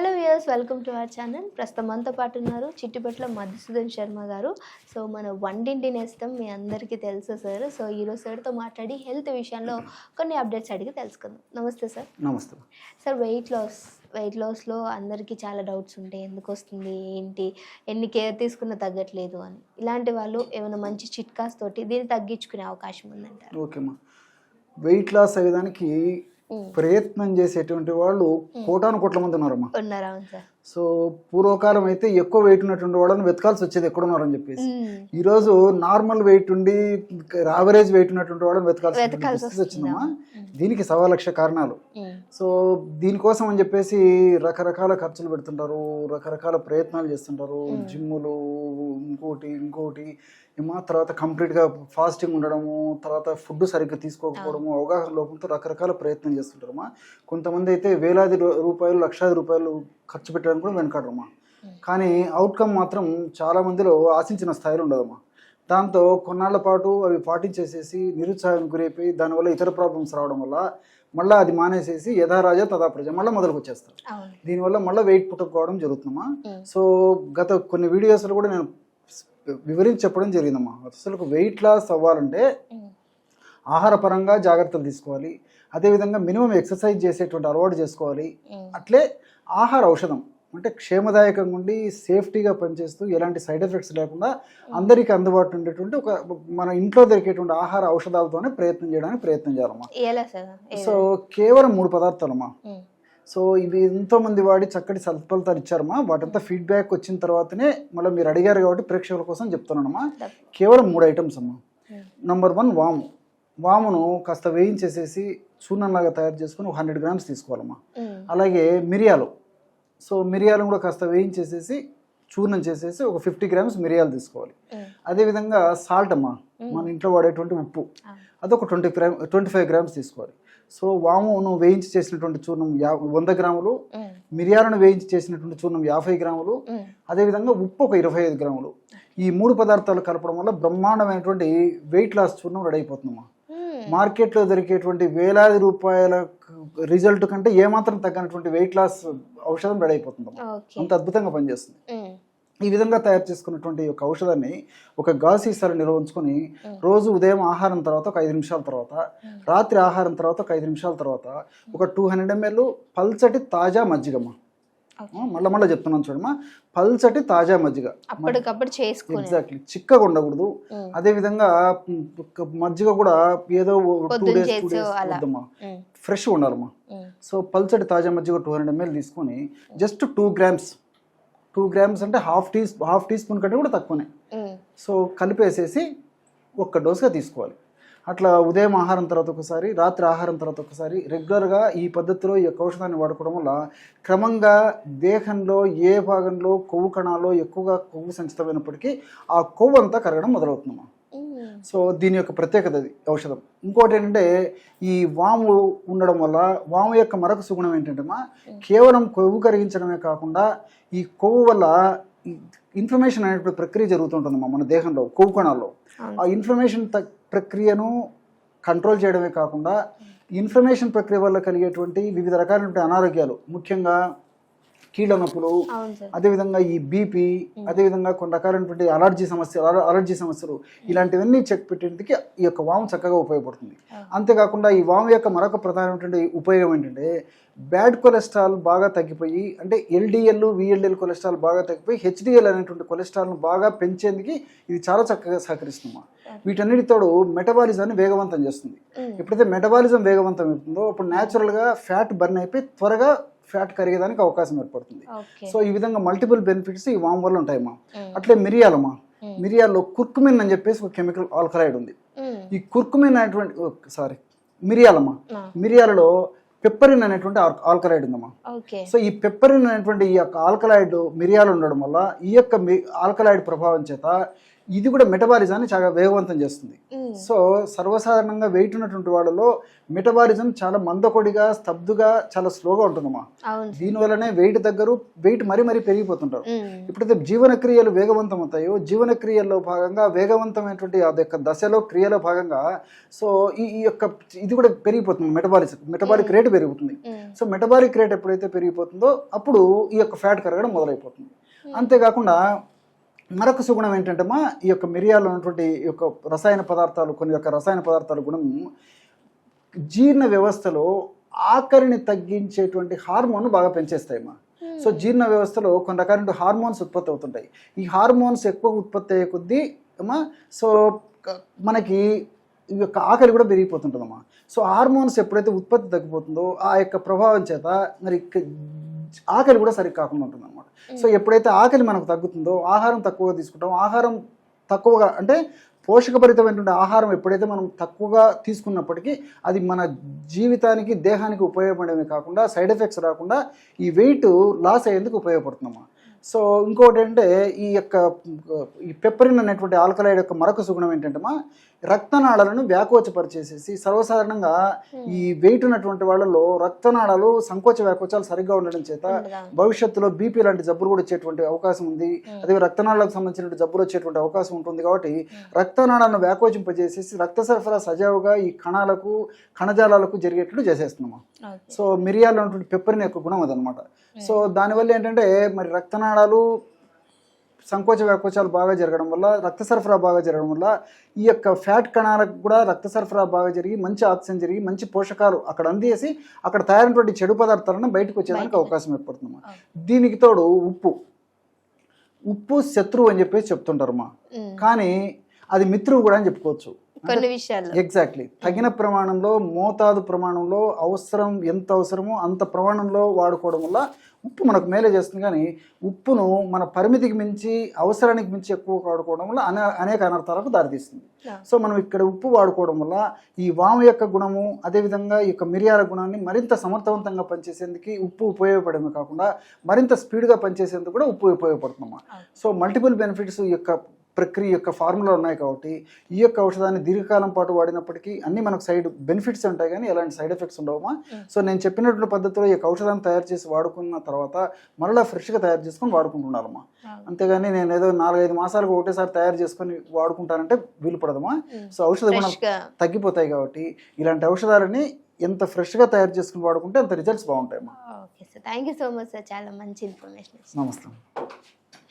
Hello viewers welcome to our channel. ప్రస్తుతం మనతో పాటు ఉన్నారు చిట్టుపట్ల మధుసూదన్ శర్మ గారు. సో మన వండింటి నేస్తం మీ అందరికీ తెలుసు సార్. సో ఈరోజు సార్తో మాట్లాడి హెల్త్ విషయంలో కొన్ని అప్డేట్స్ అడిగి తెలుసుకుందాం. నమస్తే సార్. నమస్తే. సార్ వెయిట్ లాస్ వెయిట్ లాస్లో అందరికీ చాలా డౌట్స్ ఉంటాయి. ఎందుకు వస్తుంది ఏంటి ఎన్ని కేర్ తీసుకున్నా తగ్గట్లేదు అని. ఇలాంటి వాళ్ళు ఏమైనా మంచి చిట్కాస్ తోటి దీన్ని తగ్గించుకునే అవకాశం ఉందంటారు? ఓకేమ్మా వెయిట్ లాస్ అయ్యేదానికి ప్రయత్నం చేసేటువంటి వాళ్ళు కోటాను కోట్ల మంది ఉన్నారమ్మా. సో పూర్వకాలం అయితే ఎక్కువ వెయిట్ ఉన్నటువంటి వాళ్ళని వెతకాల్సి వచ్చేది ఎక్కడ ఉన్నారని చెప్పేసి. ఈ రోజు నార్మల్ వెయిట్ ఉండి యావరేజ్ వెయిట్ ఉన్నటువంటి వాళ్ళని వెతకాల్సి వచ్చిందమ్మా? దీనికి సవా లక్ష కారణాలు. సో దీనికోసం అని చెప్పేసి రకరకాల ఖర్చులు పెడుతుంటారు రకరకాల ప్రయత్నాలు చేస్తుంటారు జిమ్ములు ఇంకోటి ఇంకోటి ఏమో తర్వాత కంప్లీట్గా ఫాస్టింగ్ ఉండడము తర్వాత ఫుడ్ సరిగ్గా తీసుకోకపోవడము అవగాహన లోపంతో రకరకాల ప్రయత్నం చేస్తుంటారమ్మా కొంతమంది అయితే వేలాది రూపాయలు లక్షాది రూపాయలు ఖర్చు పెట్టడానికి కూడా వెనకాడరమ్మా కానీ అవుట్కమ్ మాత్రం చాలా మందిలో ఆశించిన స్థాయిలో ఉండదమ్మా దాంతో కొన్నాళ్ళ పాటు అవి పాటించేసేసి నిరుత్సాహం గురైపోయి దానివల్ల ఇతర ప్రాబ్లమ్స్ రావడం వల్ల మళ్ళీ అది మానేసేసి యథారాజా తథా ప్రజ మళ్ళీ మొదలుకు వచ్చేస్తారు అవును. దీనివల్ల మళ్ళీ వెయిట్ పుట్టకపోవడం జరుగుతుందమ్మా. మ్మ్. సో గత కొన్ని వీడియోస్లో కూడా నేను వివరించి చెప్పడం జరిగిందమ్మా. అసలు వెయిట్ లాస్ అవ్వాలంటే. ఆహారపరంగా జాగ్రత్తలు తీసుకోవాలి. అదేవిధంగా మినిమం ఎక్సర్సైజ్ చేసేటువంటి అలవాటు చేసుకోవాలి. అట్లే ఆహార ఔషధం. అంటే క్షేమదాయకంగా ఉండి సేఫ్టీగా పనిచేస్తూ ఎలాంటి సైడ్ ఎఫెక్ట్స్ లేకుండా అందరికీ అందుబాటులో ఉండేటువంటి ఒక మన ఇంట్లో దొరికేటువంటి ఆహార ఔషధాలతోనే ప్రయత్నం చేయడానికి ప్రయత్నం చేయాలమ్మా. సో కేవలం మూడు పదార్థాలమ్మా. మ్మ్. సో ఇవి ఎంతో మంది వాడి చక్కటి సత్ఫలితాలు ఇచ్చారమ్మా. వాటంతా ఫీడ్బ్యాక్ వచ్చిన తర్వాతనే మళ్ళీ మీరు అడిగారు కాబట్టి ప్రేక్షకుల కోసం చెప్తున్నానమ్మా. కేవలం మూడు ఐటమ్స్ అమ్మా. మ్మ్. నంబర్ వన్ వాము. వామును కాస్త వేయించేసేసి చూర్ణంలాగా తయారు చేసుకుని ఒక హండ్రెడ్ గ్రామ్స్ తీసుకోవాలమ్మా. మ్మ్. అలాగే మిరియాలు. సో మిరియాలను కూడా కాస్త వేయించేసేసి చూర్ణం చేసేసి ఒక ఫిఫ్టీ గ్రామ్స్ మిరియాలు తీసుకోవాలి. మ్మ్. అదేవిధంగా సాల్ట్ అమ్మా. మన ఇంట్లో వాడేటువంటి ఉప్పు. ఆ. అదొక twenty gram twenty five grams తీసుకోవాలి. సో వామును వేయించి చేసినటువంటి చూర్ణం వంద గ్రాములు. మిరియాలను వేయించి చేసినటువంటి చూర్ణం యాభై గ్రాములు. అదేవిధంగా ఉప్పు ఒక ఇరవై ఐదు గ్రాములు ఈ మూడు పదార్థాలు కలపడం వల్ల బ్రహ్మాండమైనటువంటి వెయిట్ లాస్ చూర్ణం రెడీ అయిపోతుందమ్మా మ్మ్. మార్కెట్లో దొరికేటువంటి వేలాది రూపాయల రిజల్ట్ కంటే ఏమాత్రం తగ్గనటువంటి వెయిట్ లాస్ ఔషధం రెడీ అయిపోతుందమ్మా అంత అద్భుతంగా పనిచేస్తుంది. ఈ విధంగా తయారు చేసుకున్నటువంటి ఒక ఔషధాన్ని ఒక గాజు సీసాలో నిల్వ ఉంచుకొని రోజు ఉదయం ఆహారం తర్వాత ఒక ఐదు నిమిషాల తర్వాత రాత్రి ఆహారం తర్వాత ఒక ఐదు నిమిషాల తర్వాత ఒక టూ హండ్రెడ్ ఎంఎల్ పల్చటి తాజా మజ్జిగమ్మ. మళ్ళీ మళ్ళీ చెప్తున్నాను చూడమ్మా. పల్చటి తాజా మజ్జిగ. ఎగ్జాక్ట్లీ చిక్కగా ఉండకూడదు. అదే విధంగా మజ్జిగ కూడా ఏదో టూ డేస్ టూ డేస్. వద్దమ్మా. మ్మ్. ఫ్రెష్ ఉండాలమ్మా. మ్మ్. సో పల్చటి తాజా మజ్జిగ టూ హండ్రెడ్ ఎంఎల్ తీసుకొని just two grams two grams అంటే half tea half teaspoon కంటే కూడా తక్కువనే. సో కలిపేసేసి ఒక్క డోసుగా తీసుకోవాలి అట్లా ఉదయం ఆహారం తర్వాత ఒకసారి రాత్రి ఆహారం తర్వాత ఒకసారి రెగ్యులర్గా ఈ పద్ధతిలో ఈ యొక్క ఔషధాన్ని వాడుకోవడం వల్ల క్రమంగా దేహంలో ఏ భాగంలో కొవ్వు కణాల్లో ఎక్కువగా కొవ్వు సంచితమైనప్పటికీ ఆ కొవ్వు అంతా కరగడం మొదలవుతుందమ్మా మ్మ్. సో దీని యొక్క ప్రత్యేకత అది ఔషధం. ఇంకోటి ఏంటంటే ఈ వాము ఉండడం వల్ల వాము యొక్క మరొక సుగుణం ఏంటంటేమా కేవలం కొవ్వు కరిగించడమే కాకుండా ఈ కొవ్వు వల్ల ఇన్ఫర్మేషన్ అనేటువంటి ప్రక్రియ జరుగుతుంటుందమ్మా మన దేహంలో కొవ్వు కణాల్లో. ఆ ఇన్ఫర్మేషన్ ప్రక్రియను కంట్రోల్ చేయడమే కాకుండా ఇన్ఫర్మేషన్ ప్రక్రియ వల్ల కలిగేటువంటి వివిధ రకాలైనటువంటి అనారోగ్యాలు ముఖ్యంగా కీళ్ళ నొప్పులు అదేవిధంగా ఈ బీపీ అదేవిధంగా కొన్ని రకాలైనటువంటి అలర్జీ సమస్యలు అల- అలర్జీ సమస్యలు ఇలాంటివన్నీ చెక్ పెట్టేందుకు ఈ యొక్క వాము చక్కగా ఉపయోగపడుతుంది. అంతేకాకుండా ఈ వాము యొక్క మరొక ప్రధానమైనటువంటి ఉపయోగం ఏంటంటే బ్యాడ్ కొలెస్ట్రాల్ బాగా తగ్గిపోయి అంటే ఎల్డిఎల్ విఎల్డిఎల్ కొలెస్ట్రాల్ బాగా తగ్గిపోయి హెచ్డిఎల్ అనేటువంటి కొలెస్ట్రాల్ను బాగా పెంచేందుకు ఇది చాలా చక్కగా సహకరిస్తుందమ్మా వీటన్నిటితోడు మెటబాలిజాన్ని వేగవంతం చేస్తుంది. ఎప్పుడైతే మెటబాలిజం వేగవంతం అవుతుందో అప్పుడు న్యాచురల్గా ఫ్యాట్ బర్న్ అయిపోయి త్వరగా ఫ్యాట్ కరిగేదానికి అవకాశం ఏర్పడుతుంది సో ఈ విధంగా మల్టిపుల్ బెనిఫిట్స్ ఈ వామ్ వల్ల ఉంటాయమ్మా మ్మ్. అట్లే మిరియాలమ్మా మ్మ్. మిరియాల్లో కుర్కుమిన్ అని చెప్పేసి ఒక కెమికల్ ఆల్కలైడ్ ఉంది. ఈ కుర్కుమిన్ అనేటువంటి సారీ మిరియాలమ్మా. మిరియాలలో పెప్పరిన్ అనేటువంటి ఆల్- ఆల్కలైడ్ ఉందమ్మా సో ఈ పెప్పరిన్ అనేటువంటి ఈ యొక్క ఆల్కలైడ్ మిరియాలు ఉండడం వల్ల ఈ యొక్క ఆల్కలైడ్ ప్రభావం చేత ఇది కూడా మెటబాలిజాన్ని చాలా వేగవంతం చేస్తుంది. సో సర్వసాధారణంగా వెయిట్ ఉన్నటువంటి వాళ్ళలో మెటబాలిజం చాలా మందకొడిగా స్తబ్దుగా చాలా స్లోగా ఉంటుందమ్మా. దీనివల్లనే వెయిట్ దగ్గర వెయిట్ మరీ మరీ పెరిగిపోతుంటారు. ఉమ్, ఎప్పుడైతే జీవన క్రియలు వేగవంతం అవుతాయో జీవన క్రియల్లో భాగంగా వేగవంతమైనటువంటి అది యొక్క దశలో క్రియలో భాగంగా సో ఈ యొక్క ఇది కూడా పెరిగిపోతుంది మెటబాలిజం. మెటబాలిక్ రేట్ పెరుగుతుంది సో మెటబాలిక్ రేట్ ఎప్పుడైతే పెరిగిపోతుందో అప్పుడు ఈ యొక్క ఫ్యాట్ కరగడం మొదలైపోతుంది. అంతేకాకుండా మరొక సుగుణం ఏంటంటే మా ఈ యొక్క మిరియాల్లో ఉన్నటువంటి ఈ యొక్క రసాయన పదార్థాలు కొన్ని యొక్క రసాయన పదార్థాల గుణం జీర్ణ వ్యవస్థలో ఆకలిని తగ్గించేటువంటి హార్మోన్ బాగా పెంచేస్తాయి మా సో జీర్ణ వ్యవస్థలో కొన్ని రకాల హార్మోన్స్ ఉత్పత్తి అవుతుంటాయి. ఈ హార్మోన్స్ ఎక్కువ ఉత్పత్తి అయ్యే కొద్దీ అమ్మా సో మనకి ఈ యొక్క ఆకలి కూడా పెరిగిపోతుంటుందమ్మా. సో హార్మోన్స్ ఎప్పుడైతే ఉత్పత్తి తగ్గిపోతుందో ఆ యొక్క ప్రభావం చేత మరి ఆకలి కూడా సరిగ్గా కాకుండా ఉంటుంది అనమాట సో ఎప్పుడైతే ఆకలి మనకు తగ్గుతుందో ఆహారం తక్కువగా తీసుకుంటాం ఆహారం తక్కువగా అంటే పోషకభరితమైనటువంటి ఆహారం ఎప్పుడైతే మనం తక్కువగా తీసుకున్నప్పటికీ అది మన జీవితానికి దేహానికి ఉపయోగపడమే కాకుండా సైడ్ ఎఫెక్ట్స్ రాకుండా ఈ వెయిట్ లాస్ అయ్యేందుకు ఉపయోగపడుతుందమ్మా సో ఇంకోటి ఏంటంటే ఈ యొక్క ఈ పెప్పరిన్ అనేటువంటి ఆల్కలైడ్ యొక్క మరొక సుగుణం ఏంటంటే మా రక్తనాళాలను వ్యాకోచపరిచేసేసి సర్వసాధారణంగా ఈ వెయిట్ ఉన్నటువంటి వాళ్ళలో రక్తనాళాలు సంకోచ వ్యాకోచాలు సరిగ్గా ఉండడం చేత? భవిష్యత్తులో బీపీ లాంటి జబ్బులు కూడా వచ్చేటువంటి అవకాశం ఉంది. అదే రక్తనాళాలకు సంబంధించిన జబ్బులు వచ్చేటువంటి అవకాశం ఉంటుంది కాబట్టి రక్తనాళాలను వ్యాకోచింపజేసేసి రక్త సరఫరా సజావుగా ఈ కణాలకు కణజాలాలకు జరిగేట్లు చేసేస్తున్నాము. సో మిరియాలో ఉన్నటువంటి పెప్పరిన్ యొక్క గుణం అదనమాట. సో దానివల్ల ఏంటంటే మరి రక్తనాళాలు సంకోచ వ్యాకోచాలు బాగా జరగడం వల్ల రక్త సరఫరా బాగా జరగడం వల్ల ఈ యొక్క ఫ్యాట్ కణాలకు కూడా రక్త సరఫరా బాగా జరిగి మంచి ఆక్సిజన్ జరిగి మంచి పోషకాలు అక్కడ అందేసి అక్కడ తయారైనటువంటి చెడు పదార్థాలను బయటకు వచ్చేదానికి అవకాశం ఏర్పడుతుంది ఓకే. దీనికి తోడు ఉప్పు. ఉప్పు శత్రువు అని చెప్పేసి చెప్తుంటారు మా ఉమ్, కానీ అది మిత్రువు కూడా అని చెప్పుకోవచ్చు. కొన్ని ఎగ్జాక్ట్లీ. తగిన ప్రమాణంలో మోతాదు ప్రమాణంలో అవసరం ఎంత అవసరమో అంత ప్రమాణంలో వాడుకోవడం వల్ల ఉప్పు మనకు మేలే చేస్తుంది కానీ ఉప్పును మన పరిమితికి మించి అవసరానికి మించి ఎక్కువ వాడుకోవడం వల్ల అనే అనేక అనర్థాలకు దారితీస్తుంది. సో మనం ఇక్కడ ఉప్పు వాడుకోవడం వల్ల ఈ వాము యొక్క గుణము అదేవిధంగా ఈ యొక్క మిరియాల గుణాన్ని మరింత సమర్థవంతంగా పనిచేసేందుకు ఉప్పు ఉపయోగపడమే కాకుండా మరింత స్పీడ్గా పనిచేసేందుకు కూడా ఉప్పు ఉపయోగపడుతుందన్నమాట. సో మల్టిపుల్ బెనిఫిట్స్ ఈ యొక్క ప్రక్రియ యొక్క ఫార్ములా ఉన్నాయి కాబట్టి ఈ యొక్క ఔషధాన్ని దీర్ఘకాలం పాటు వాడినప్పటికీ అన్ని మనకు సైడ్ బెనిఫిట్స్ ఉంటాయి కానీ ఎలాంటి సైడ్ ఎఫెక్ట్స్ ఉండవమ్మా. సో నేను చెప్పినటువంటి పద్ధతిలో ఈ యొక్క ఔషధాన్ని తయారు చేసి వాడుకున్న తర్వాత మరలా ఫ్రెష్గా తయారు చేసుకొని వాడుకుంటున్నారమ్మా. అంతేగాని నేను ఏదో నాలుగైదు మాసాలకు ఒకటేసారి తయారు చేసుకొని వాడుకుంటానంటే వీలు పడదమ్మా సో ఔషధ గుణం తగ్గిపోతాయి కాబట్టి ఇలాంటి ఔషధాలని ఎంత ఫ్రెష్గా తయారు చేసుకుని వాడుకుంటే అంత results బాగుంటాయమ్మా. Okay sir thank you so much sir చాలా మంచి ఇన్ఫర్మేషన్ నమస్తే.